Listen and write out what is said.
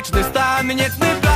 Wieczny stan, niecny plan.